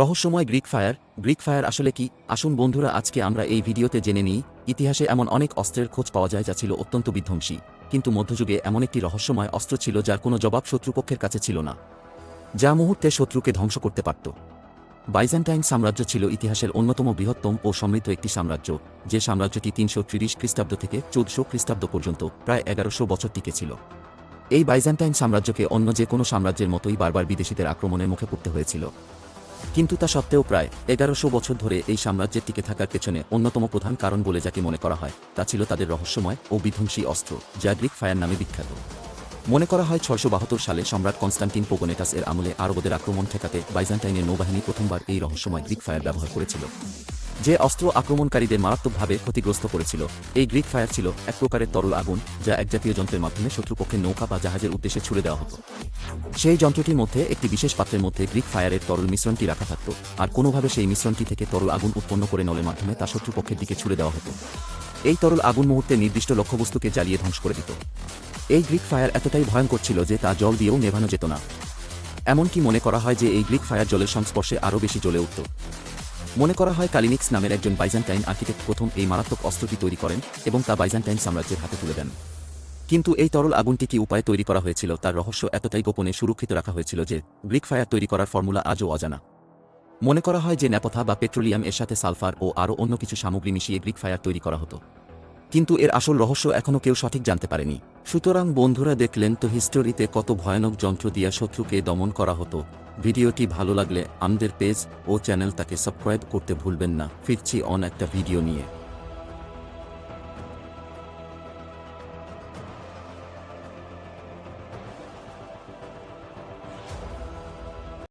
রহস্যময় Greek fire. Greek fire আসলে কি? আসুন বন্ধুরা, আজকে আমরা এই ভিডিওতে জেনে নিই, ইতিহাসে এমন অনেক অস্ত্রের খোঁজ পাওয়া যায় যা ছিল অত্যন্ত বিধ্বংসী। কিন্তু মধ্যযুগে এমন একটি রহস্যময় অস্ত্র ছিল যার কোনো জবাব শত্রুপক্ষের কাছে ছিল না, যা মুহূর্তে শত্রুকে ধ্বংস করতে পারত। বাইজেন্টাইন সাম্রাজ্য ছিল ইতিহাসের অন্যতম বৃহত্তম ও সমৃদ্ধ একটি সাম্রাজ্য, যে সাম্রাজ্যটি তিনশো ত্রিশ খ্রিস্টাব্দ থেকে চৌদ্দশো খ্রিস্টাব্দ পর্যন্ত প্রায় এগারোশো বছর টিকেছিল এই বাইজেন্টাইন সাম্রাজ্যকে অন্য যে কোনো সাম্রাজ্যের মতোই বারবার বিদেশিদের আক্রমণের মুখে পড়তে হয়েছিল। কিন্তু তা সত্ত্বেও প্রায় এগারোশো বছর ধরে এই সাম্রাজ্যের টিকে থাকার পেছনে অন্যতম প্রধান কারণ বলে যাকে মনে করা হয়, তা ছিল তাদের রহস্যময় ও বিধ্বংসী অস্ত্র, যা গ্রিক ফায়ার নামে বিখ্যাত। মনে করা হয় ছয়শো বাহাত্তর সালে সম্রাট কনস্টান্টিন পোগোনেটাস এর আমলে আরবদের আক্রমণ ঠেকাতে বাইজান্টাইনের নৌবাহিনী প্রথমবার এই রহস্যময় গ্রিক ফায়ার ব্যবহার করেছিল। যে অস্ত্র আক্রমণকারীদের মারাত্মকভাবে ক্ষতিগ্রস্ত করেছিল। এই গ্রিক ফায়ার ছিল এক প্রকারের তরল আগুন, যা এক জাতীয় যন্ত্রের মাধ্যমে শত্রুপক্ষের নৌকা বা জাহাজের উদ্দেশ্যে ছুড়ে দেওয়া হতো। সেই যন্ত্রটির মধ্যে একটি বিশেষ পাত্রের মধ্যে গ্রিক ফায়ারের তরল মিশ্রণটি রাখা থাকত, আর কোনোভাবে সেই মিশ্রণটি থেকে তরল আগুন উৎপন্ন করে নলের মাধ্যমে তা শত্রুপক্ষের দিকে ছুড়ে দেওয়া হতো। এই তরল আগুন মুহূর্তে নির্দিষ্ট লক্ষ্যবস্তুকে জ্বালিয়ে ধ্বংস করে দিত। এই গ্রিক ফায়ার এতটাই ভয়ঙ্কর ছিল যে তা জল দিয়েও নেভানো যেত না। এমনকি মনে করা হয় যে এই গ্রিক ফায়ার জলের সংস্পর্শে আরও বেশি জ্বলে উঠত। মনে করা হয় কালিনিক্স নামের একজন বাইজান্টাইন আর্কিটেক্ট প্রথম এই মারাত্মক অস্ত্রটি তৈরি করেন এবং তা বাইজান্টাইন সাম্রাজ্যের হাতে তুলে দেন। কিন্তু এই তরল আগুনটি কি উপায়ে তৈরি করা হয়েছিল তার রহস্য এতটাই গোপনে সুরক্ষিত রাখা হয়েছিল যে গ্রিক ফায়ার তৈরি করার ফর্মুলা আজও অজানা। মনে করা হয় যে ন্যাপথা বা পেট্রোলিয়াম এর সাথে সালফার ও আরও অন্য কিছু সামগ্রী মিশিয়ে গ্রিক ফায়ার তৈরি করা হতো। কিন্তু এর আসল রহস্য এখনও কেউ সঠিক জানতে পারেনি। সুতরাং বন্ধুরা দেখলেন তো হিস্টোরিতে কত ভয়ানক যন্ত্র দিয়া শত্রুকে দমন করা হতো। ভিডিওটি ভালো লাগলে আমাদের পেজ ও চ্যানেল তাকে সাবস্ক্রাইব করতে ভুলবেন না। ফিরছি অন একটা ভিডিও নিয়ে।